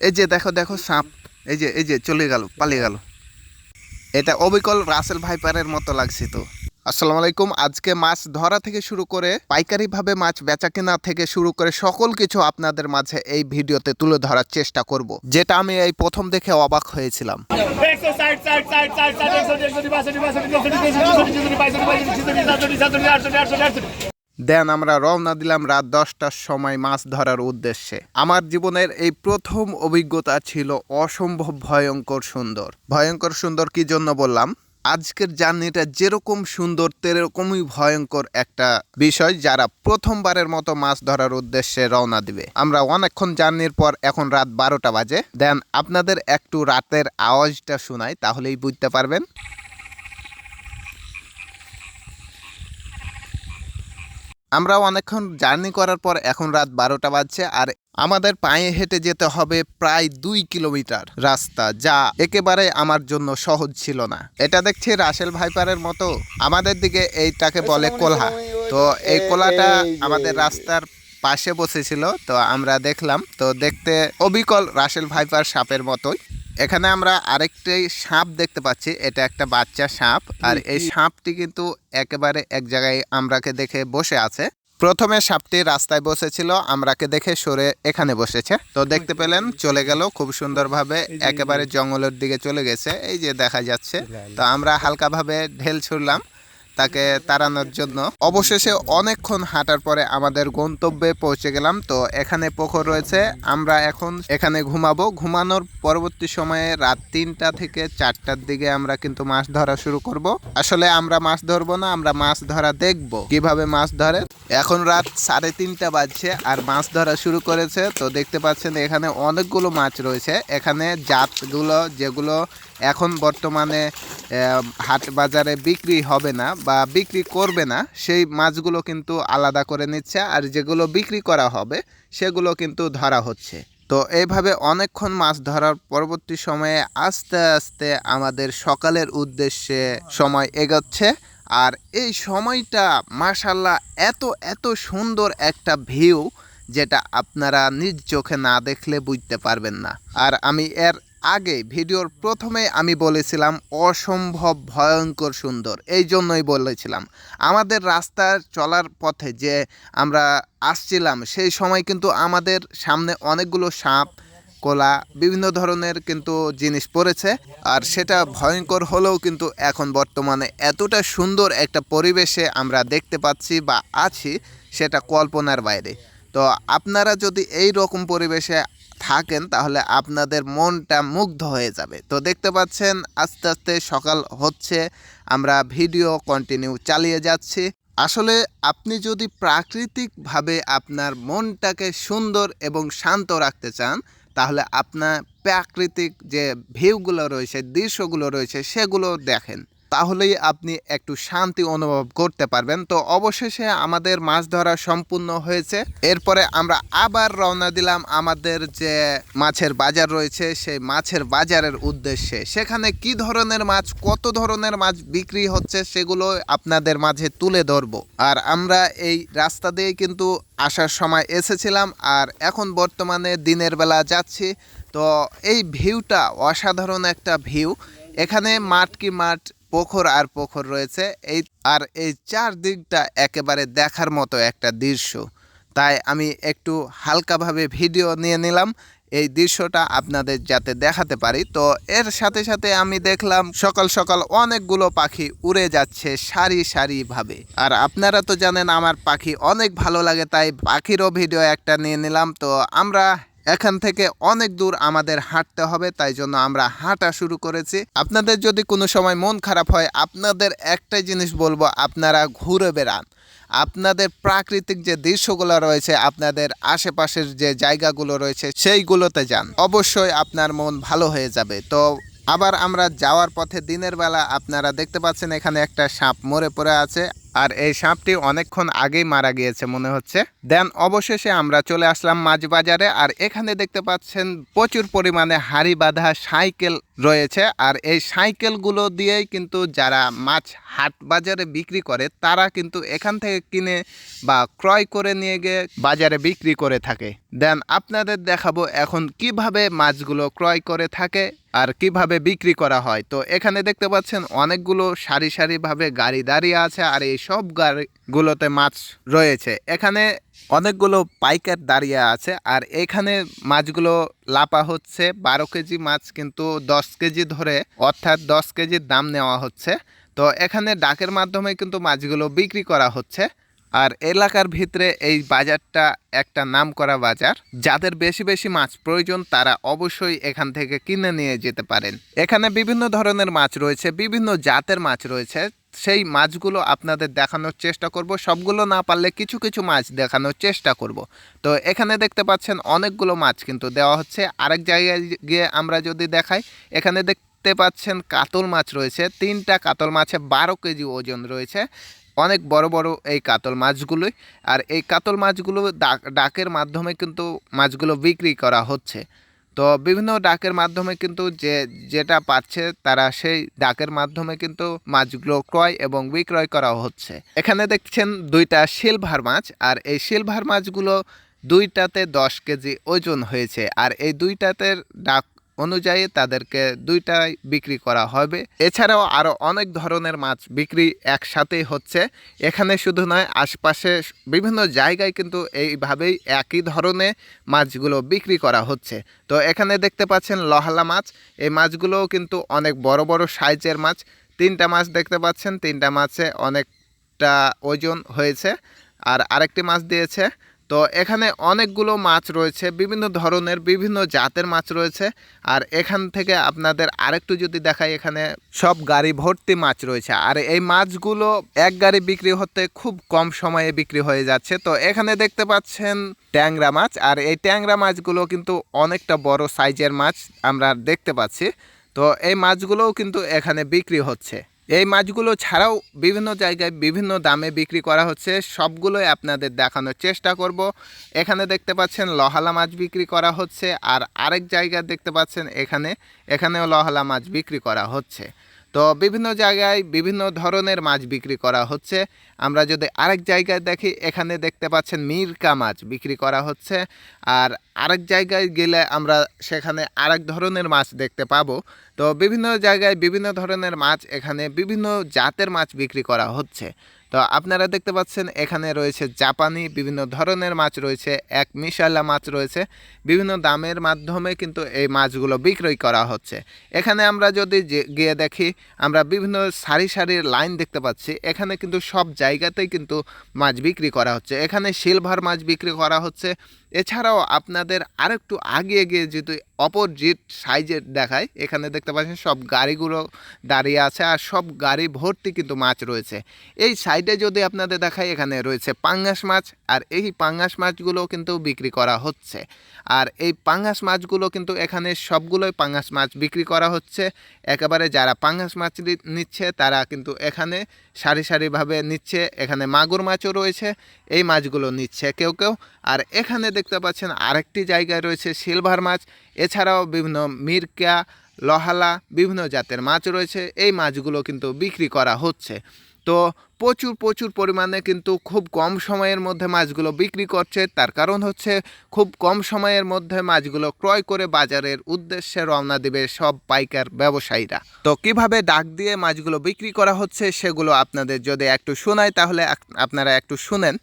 এই যে দেখো দেখো সাপ এই যে এই যে চলে গেল পালিয়ে গেল এটা অবিকল রাসেল ভাইপারের মতো লাগছে তো আসসালামু আলাইকুম আজকে মাছ ধরা থেকে শুরু করে পাইকারিভাবে মাছ বেচা কেনা থেকে শুরু করে সকল কিছু আপনাদের মাঝে এই ভিডিওতে তুলে ধরার চেষ্টা করব যেটা আমি এই প্রথম দেখে অবাক হয়েছিলাম দেন আমরা রওনা দিলাম রাত দশটার সময় মাছ ধরার উদ্দেশ্যে। আমার জীবনের এই প্রথম অভিজ্ঞতা ছিল অসম্ভব ভয়ঙ্কর সুন্দর। ভয়ঙ্কর সুন্দর কি জন্য বললাম? আজকের জার্নিটা যেরকম সুন্দর, তেরকমই ভয়ঙ্কর একটা বিষয় যারা প্রথমবারের মতো মাছ ধরার উদ্দেশ্যে রওনা দিবে। আমরা অনেকক্ষণ জার্নির পর এখন রাত বারোটা বাজে। দেন আপনাদের একটু রাতের আওয়াজটা শোনাই, তাহলেই বুঝতে পারবেন। আমরা অনেকক্ষণ জার্নি করার পর এখন রাত বারোটা বাজছে আর আমাদের পায়ে হেঁটে যেতে হবে প্রায় দুই কিলোমিটার রাস্তা যা একেবারে আমার জন্য সহজ ছিল না। এটা দেখছি রাসেল ভাইপারের মতো। আমাদের দিকে এইটাকে বলে কোলহা তো এই কোলাটা আমাদের রাস্তার পাশে বসেছিল তো আমরা দেখলাম। তো দেখতে অবিকল রাসেল ভাইপার সাপের মতোই। এখানে আমরা আরেকটি সাপ দেখতে পাচ্ছি। এটা একটা বাচ্চা সাপ। আর এই সাপটি কিন্তু একেবারে এক জায়গায় আমরাকে দেখে বসে আছে। প্রথমে সাপটি রাস্তায় বসেছিল আমরাকে দেখে সরে এখানে বসেছে। তো দেখতে পেলেন চলে গেল খুব সুন্দরভাবে একেবারে জঙ্গলের দিকে চলে গেছে। এই যে দেখা যাচ্ছে। তো আমরা হালকাভাবে ঢেল ছুড়লাম। তাকে তাড়ানোর জন্য। অবশেষে অনেকক্ষণ হাঁটার পরে আমাদের গন্তব্যে পৌঁছে গেলাম। তো এখানে পুকুর রয়েছে। আমরা এখন এখানে ঘুমাবো। ঘুমানোর পরবর্তী সময়ে রাত তিনটা থেকে চারটার দিকে আমরা কিন্তু মাছ ধরা শুরু করব। আসলে আমরা মাছ ধরবো না, আমরা মাছ ধরা দেখব। কীভাবে মাছ ধরে? এখন রাত সাড়ে তিনটা বাজছে আর মাছ ধরা শুরু করেছে। তো দেখতে পাচ্ছেন এখানে অনেকগুলো মাছ রয়েছে। এখানে জাতগুলো যেগুলো এখন বর্তমানে হাট বাজারে বিক্রি হবে না বা বিক্রি করবে না, সেই মাছগুলো কিন্তু আলাদা করে নিচ্ছে আর যেগুলো বিক্রি করা হবে সেগুলো কিন্তু ধরা হচ্ছে। তো এইভাবে অনেকক্ষণ মাছ ধরার পরবর্তী সময়ে আস্তে আস্তে আমাদের সকালের উদ্দেশ্যে সময় এগোচ্ছে। আর এই সময়টা মাশাল্লাহ এত এত সুন্দর একটা ভিউ যেটা আপনারা নিজ চোখে না দেখলে বুঝতে পারবেন না। আর আমি এর আগে ভিডিওর প্রথমে আমি বলেছিলাম, অসম্ভব ভয়ঙ্কর সুন্দর। এই জন্যই বলেছিলাম। আমাদের রাস্তা চলার পথে যে আমরা আসছিলাম, সেই সময় কিন্তু আমাদের সামনে অনেকগুলো সাপ কোলা, বিভিন্ন ধরনের কিন্তু জিনিস পড়েছে। আর সেটা ভয়ঙ্কর হলেও কিন্তু এখন বর্তমানে এতটা সুন্দর একটা পরিবেশে আমরা দেখতে পাচ্ছি বা আছি, সেটা কল্পনার বাইরে। তো আপনারা যদি এই রকম পরিবেশে থাকেন, তাহলে আপনাদের মনটা মুগ্ধ হয়ে যাবে। তো দেখতে পাচ্ছেন, আস্তে আস্তে সকাল হচ্ছে, আমরা ভিডিও কন্টিনিউ চালিয়ে যাচ্ছি। আসলে আপনি যদি প্রাকৃতিকভাবে আপনার মনটাকে সুন্দর এবং শান্ত রাখতে চান তাহলে আপনার প্রাকৃতিক যে ভিউগুলো রয়েছে দৃশ্যগুলো রয়েছে সেগুলো দেখেন। তাহলেই আপনি একটু শান্তি অনুভব করতে পারবেন। তো অবশেষে আমাদের মাছ ধরা সম্পূর্ণ হয়েছে। এরপরে আমরা আবার রওনা দিলাম আমাদের যে মাছের বাজার রয়েছে, সেই মাছের বাজারের উদ্দেশ্যে। সেখানে কি ধরনের মাছ, কত ধরনের মাছ বিক্রি হচ্ছে সেগুলো আপনাদের মাঝে তুলে ধরবো। আর আমরা এই রাস্তা দিয়ে কিন্তু আসার সময় এসেছিলাম, আর এখন বর্তমানে দিনের বেলা যাচ্ছি। তো এই ভিউটা অসাধারণ একটা ভিউ। এখানে মাঠ কি মাঠ পোখর আর পোখর রয়েছে। এই আর এই চার দিকটা একেবারে দেখার মতো একটা দৃশ্য। তাই আমি একটু হালকাভাবে ভিডিও নিয়ে নিলাম। এই দৃশ্যটা আপনাদের যাতে দেখাতে পারি। তো এর সাথে সাথে আমি দেখলাম, সকাল সকাল অনেকগুলো পাখি উড়ে যাচ্ছে সারি সারিভাবে। আর আপনারা তো জানেন, আমার পাখি অনেক ভালো লাগে, তাই পাখিরও ভিডিও একটা নিয়ে নিলাম। তো আমরা এখান থেকে অনেক দূর আমাদের হাঁটতে হবে, তাই জন্য আমরা হাঁটা শুরু করেছি। আপনাদের যদি কোনো সময় মন খারাপ হয়, আপনাদের একটাই জিনিস বলব, আপনারা ঘুরে বেড়ান। আপনাদের প্রাকৃতিক যে দৃশ্যগুলো রয়েছে, আপনাদের আশেপাশের যে জায়গাগুলো রয়েছে, সেইগুলোতে যান। অবশ্যই আপনার মন ভালো হয়ে যাবে। তো আবার আমরা যাওয়ার পথে দিনের বেলা আপনারা দেখতে পাচ্ছেন, এখানে একটা সাপ মরে পড়ে আছে। আর এই সাপটি অনেকক্ষণ আগেই মারা গিয়েছে, মনে হচ্ছে। দেন অবশেষে আমরা চলে আসলাম মাছ বাজারে আর এখানে দেখতে পাচ্ছেন প্রচুর পরিমাণে হাড়ি বাঁধা সাইকেল রয়েছে। আর এই সাইকেলগুলো দিয়েই কিন্তু যারা মাছ হাট বাজারে বিক্রি করে, তারা কিন্তু এখান থেকে কিনে বা ক্রয় করে নিয়ে গিয়ে বাজারে বিক্রি করে থাকে। দেন আপনাদের দেখাবো এখন কীভাবে মাছগুলো ক্রয় করে থাকে আর কীভাবে বিক্রি করা হয়। তো এখানে দেখতে পাচ্ছেন অনেকগুলো সারি সারিভাবে গাড়ি দাঁড়িয়ে আছে, আর এই সব গাড়িগুলোতে মাছ রয়েছে। এখানে অনেকগুলো পাইকার দাঁড়িয়ে আছে আর এখানে মাছগুলো লাপা হচ্ছে। বারো কেজি মাছ কিন্তু দশ কেজি ধরে, অর্থাৎ দশ কেজির দাম নেওয়া হচ্ছে। তো এখানে ডাকের মাধ্যমে কিন্তু মাছগুলো বিক্রি করা হচ্ছে। আর এলাকার ভিতরে এই বাজারটা একটা নাম করা বাজার। যাদের বেশি বেশি মাছ প্রয়োজন, তারা অবশ্যই এখান থেকে কিনে নিয়ে যেতে পারেন। এখানে বিভিন্ন ধরনের মাছ রয়েছে, বিভিন্ন জাতের মাছ রয়েছে। সেই মাছগুলো আপনাদের দেখানোর চেষ্টা করব। সবগুলো না পারলে কিছু কিছু মাছ দেখানোর চেষ্টা করব। তো এখানে দেখতে পাচ্ছেন অনেকগুলো মাছ কিন্তু দেওয়া হচ্ছে। আরেক জায়গায় গিয়ে আমরা যদি দেখাই, এখানে দেখতে পাচ্ছেন কাতল মাছ রয়েছে। তিনটা কাতল মাছে বারো কেজি ওজন রয়েছে। অনেক বড় বড় এই কাতল মাছগুলোই। আর এই কাতল মাছগুলো ডাক ডাকের মাধ্যমে কিন্তু মাছগুলো বিক্রি করা হচ্ছে। তো বিভিন্ন ডাকের মাধ্যমে কিন্তু যে, যেটা পাচ্ছে তারা সেই ডাকের মাধ্যমে কিন্তু মাছগুলো ক্রয় এবং বিক্রয় করা হচ্ছে। এখানে দেখছেন দুইটা সিলভার মাছ, আর এই সিলভার মাছগুলো দুইটাতে দশ কেজি ওজন হয়েছে। আর এই দুইটাতে ডাক অনুযায়ী তাদেরকে দুইটাই বিক্রি করা হবে। এছাড়াও আরও অনেক ধরনের মাছ বিক্রি একসাথেই হচ্ছে। এখানে শুধু নয়, আশপাশে বিভিন্ন জায়গায় কিন্তু এইভাবেই একই ধরনের মাছগুলো বিক্রি করা হচ্ছে। তো এখানে দেখতে পাচ্ছেন লহালা মাছ। এই মাছগুলোও কিন্তু অনেক বড় বড় সাইজের মাছ। তিনটা মাছ দেখতে পাচ্ছেন, তিনটা মাছে অনেকটা ওজন হয়েছে। আর আরেকটি মাছ দিয়েছে তো এখানে অনেকগুলো মাছ রয়েছে, বিভিন্ন ধরনের, বিভিন্ন জাতের মাছ রয়েছে। আর এখান থেকে আপনাদের আরেকটু যদি দেখাই, এখানে সব গাড়ি ভর্তি মাছ রয়েছে। আর এই মাছগুলো এক গাড়ি বিক্রি হতে খুব কম সময়ে বিক্রি হয়ে যাচ্ছে। তো এখানে দেখতে পাচ্ছেন ট্যাংরা মাছ। আর এই ট্যাংরা মাছগুলো কিন্তু অনেকটা বড় সাইজের মাছ আমরা দেখতে পাচ্ছি। তো এই মাছগুলোও কিন্তু এখানে বিক্রি হচ্ছে। এই মাছগুলো ছাড়াও বিভিন্ন জায়গায় বিভিন্ন দামে বিক্রি করা হচ্ছে। সবগুলোই আপনাদের দেখানোর চেষ্টা করব। এখানে দেখতে পাচ্ছেন লহালা মাছ বিক্রি করা হচ্ছে আর আরেক জায়গায় দেখতে পাচ্ছেন এখানে, এখানেও লহালা মাছ বিক্রি করা হচ্ছে। তো বিভিন্ন জায়গায় বিভিন্ন ধরনের মাছ বিক্রি করা হচ্ছে। আমরা যদি আরেক জায়গায় দেখি, এখানে দেখতে পাচ্ছেন মিরকা মাছ বিক্রি করা হচ্ছে। আর আরেক জায়গায় গেলে আমরা সেখানে আরেক ধরনের মাছ দেখতে পাবো। তো বিভিন্ন জায়গায় বিভিন্ন ধরনের মাছ, এখানে বিভিন্ন জাতের মাছ বিক্রি করা হচ্ছে। তো আপনারা দেখতে পাচ্ছেন, এখানে রয়েছে জাপানি বিভিন্ন ধরনের মাছ রয়েছে, এক মিশালা মাছ রয়েছে। বিভিন্ন দামের মাধ্যমে কিন্তু এই মাছগুলো বিক্রয় করা হচ্ছে। এখানে আমরা যদি গিয়ে দেখি, আমরা বিভিন্ন সারি সারির লাইন দেখতে পাচ্ছি। এখানে কিন্তু সব জায়গাতেই কিন্তু মাছ বিক্রি করা হচ্ছে। এখানে সিলভার মাছ বিক্রি করা হচ্ছে। এছাড়াও আপনাদের আরেকটু আগে গিয়ে যদি অপোজিট সাইজের দেখায়, এখানে দেখতে পাচ্ছেন সব গাড়িগুলো দাঁড়িয়ে আছে আর সব গাড়ি ভর্তি কিন্তু মাছ রয়েছে। এই সাইডে যদি আপনাদের দেখায় এখানে রয়েছে পাঙ্গাস মাছ আর এই পাঙ্গাস মাছগুলো কিন্তু বিক্রি করা হচ্ছে। আর এই পাঙ্গাস মাছগুলো কিন্তু এখানে সবগুলোই পাঙ্গাস মাছ বিক্রি করা হচ্ছে। একেবারে যারা পাঙ্গাস মাছ নিচ্ছে তারা কিন্তু এখানে সারি সারিভাবে নিচ্ছে। এখানে মাগুর মাছও রয়েছে, এই মাছগুলো নিচ্ছে কেউ কেউ। আর এখানে দেখতে পাচ্ছেন আরেকটি জায়গায় রয়েছে সিলভার মাছ, এছাড়াও বিভিন্ন মির্কা, লহালা, বিভিন্ন জাতের মাছ রয়েছে। এই মাছগুলো কিন্তু বিক্রি করা হচ্ছে। তো প্রচুর প্রচুর পরিমাণে কিন্তু খুব কম সময়ের মধ্যে মাছগুলো বিক্রি করছে তার কারণ হচ্ছে খুব কম সময়ের মধ্যে মাছগুলো ক্রয় করে বাজারের উদ্দেশ্যে রওনা দেবে সব পাইকার ব্যবসায়ীরা তো কীভাবে ডাক দিয়ে মাছগুলো বিক্রি করা হচ্ছে সেগুলো আপনাদের যদি একটু শোনায় তাহলে আপনারা একটু শুনেন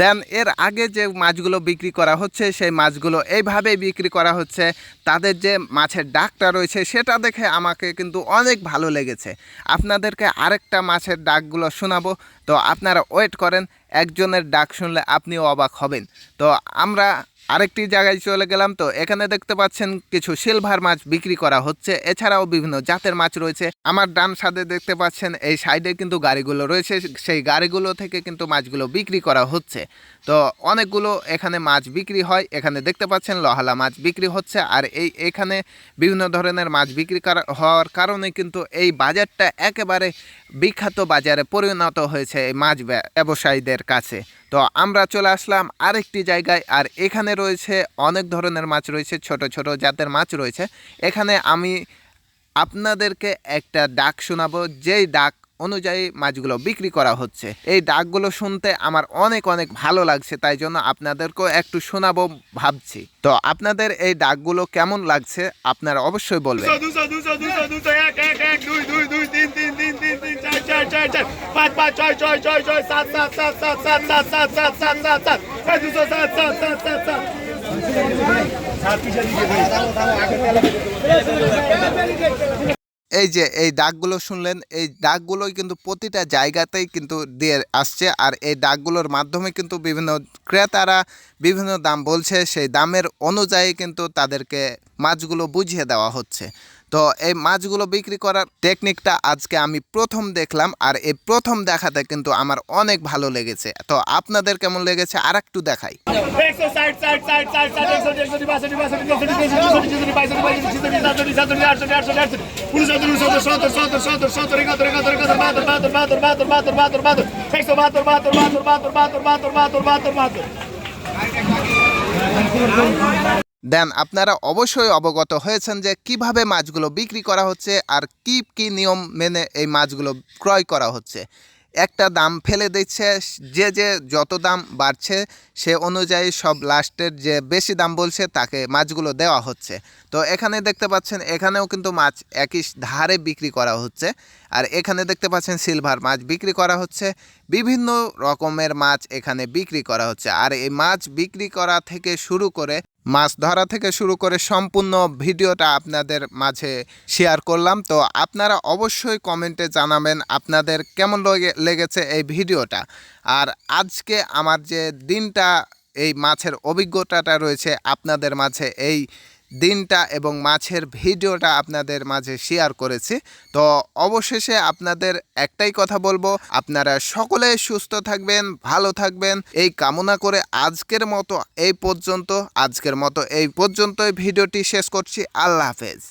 দেন এর আগে যে মাছগুলো বিক্রি করা হচ্ছে, সেই মাছগুলো এইভাবেই বিক্রি করা হচ্ছে। তাদের যে মাছের ডাকটা রয়েছে, সেটা দেখে আমাকে কিন্তু অনেক ভালো লেগেছে। আপনাদেরকে আরেকটা মাছের ডাকগুলো শোনাবো। তো আপনারা ওয়েট করেন, একজনের ডাক শুনলে আপনিও অবাক হবেন। তো আমরা আরেকটি জায়গায় চলে গেলাম তো, এখানে দেখতে পাচ্ছেন কিছু সিলভার মাছ বিক্রি করা হচ্ছে, এছাড়াও বিভিন্ন জাতের মাছ রয়েছে। আমার ডান সাইডে দেখতে পাচ্ছেন, এই সাইডে কিন্তু গাড়িগুলো রয়েছে, সেই গাড়িগুলো থেকে কিন্তু মাছগুলো বিক্রি করা হচ্ছে। তো অনেকগুলো এখানে মাছ বিক্রি হয়, এখানে দেখতে পাচ্ছেন লহালা মাছ বিক্রি হচ্ছে, আর এই এখানে বিভিন্ন ধরনের মাছ বিক্রি করা হওয়ার কারণে কিন্তু এই বাজারটা একেবারে বিখ্যাত বাজারে পরিণত হয়েছে এই মাছ ব্যা- ব্যবসায়ীদের কাছে। তো আমরা চলে আসলাম আরেকটি জায়গায়, আর এখানে রয়েছে অনেক ধরনের মাছ রয়েছে, ছোট ছোট জাতের মাছ রয়েছে। এখানে আমি আপনাদেরকে একটা ডাক শোনাবো, যেই ডাক অনুযায়ী মাছগুলো বিক্রি করা হচ্ছে। এই ডাকগুলো শুনতে আমার অনেক অনেক ভালো লাগছে, তাই জন্য আপনাদেরকেও একটু শোনাবো ভাবছি। তো আপনাদের এই ডাকগুলো কেমন লাগছে, আপনারা অবশ্যই বলবেন। পাঁচ পাঁচ ছয় ছয় ছয় ছয় সাত সাত সাত সাত সাত সাত সাত সাত সাত সাত সাত এই দুশো সাত সাত সাত সাত সাত এই যে এই ডাকগুলো শুনলেন এই ডাকগুলোই কিন্তু প্রতিটা জায়গাতেই কিন্তু দিয়ে আসছে আর এই ডাকগুলোর মাধ্যমে কিন্তু বিভিন্ন ক্রেতারা বিভিন্ন দাম বলছে সেই দামের অনুযায়ী কিন্তু তাদেরকে মাছগুলো বুঝিয়ে দেওয়া হচ্ছে তো এই মাছগুলো বিক্রি করার টেকনিকটা আজকে আমি প্রথম দেখলাম আর এই প্রথম দেখাতে কিন্তু আমার অনেক ভালো লেগেছে। তো আপনাদের কেমন লেগেছে আর একটু দেখাই দেন আপনারা অবশ্যই অবগত হয়েছেন যে কীভাবে মাছগুলো বিক্রি করা হচ্ছে আর কি কি নিয়ম মেনে এই মাছগুলো ক্রয় করা হচ্ছে। একটা দাম ফেলে দিচ্ছে, যে যে যত দাম বাড়ছে সে অনুযায়ী সব লাস্টের যে বেশি দাম বলছে তাকে মাছগুলো দেওয়া হচ্ছে। তো এখানে দেখতে পাচ্ছেন, এখানেও কিন্তু মাছ একই ধারে বিক্রি করা হচ্ছে। আর এখানে দেখতে পাচ্ছেন সিলভার মাছ বিক্রি করা হচ্ছে। বিভিন্ন রকমের মাছ এখানে বিক্রি করা হচ্ছে। আর এই মাছ বিক্রি করা থেকে শুরু করে মাছ ধরা থেকে শুরু করে সম্পূর্ণ ভিডিওটা আপনাদের মাঝে শেয়ার করলাম। তো আপনারা অবশ্যই কমেন্টে জানাবেন আপনাদের কেমন লগে- লেগেছে এই ভিডিওটা। আর আজকে আমার যে দিনটা, এই মাছের অভিজ্ঞতাটা রয়েছে আপনাদের মাঝে, এই দিনটা এবং মাছের ভিডিওটা আপনাদের মাঝে শেয়ার করেছি। তো অবশেষে আপনাদের একটাই কথা বলব, আপনারা সকলে সুস্থ থাকবেন, ভালো থাকবেন। এই কামনা করে আজকের মতো এই পর্যন্ত, আজকের মতো এই পর্যন্তই ভিডিওটি শেষ করছি। আল্লাহ হাফেজ।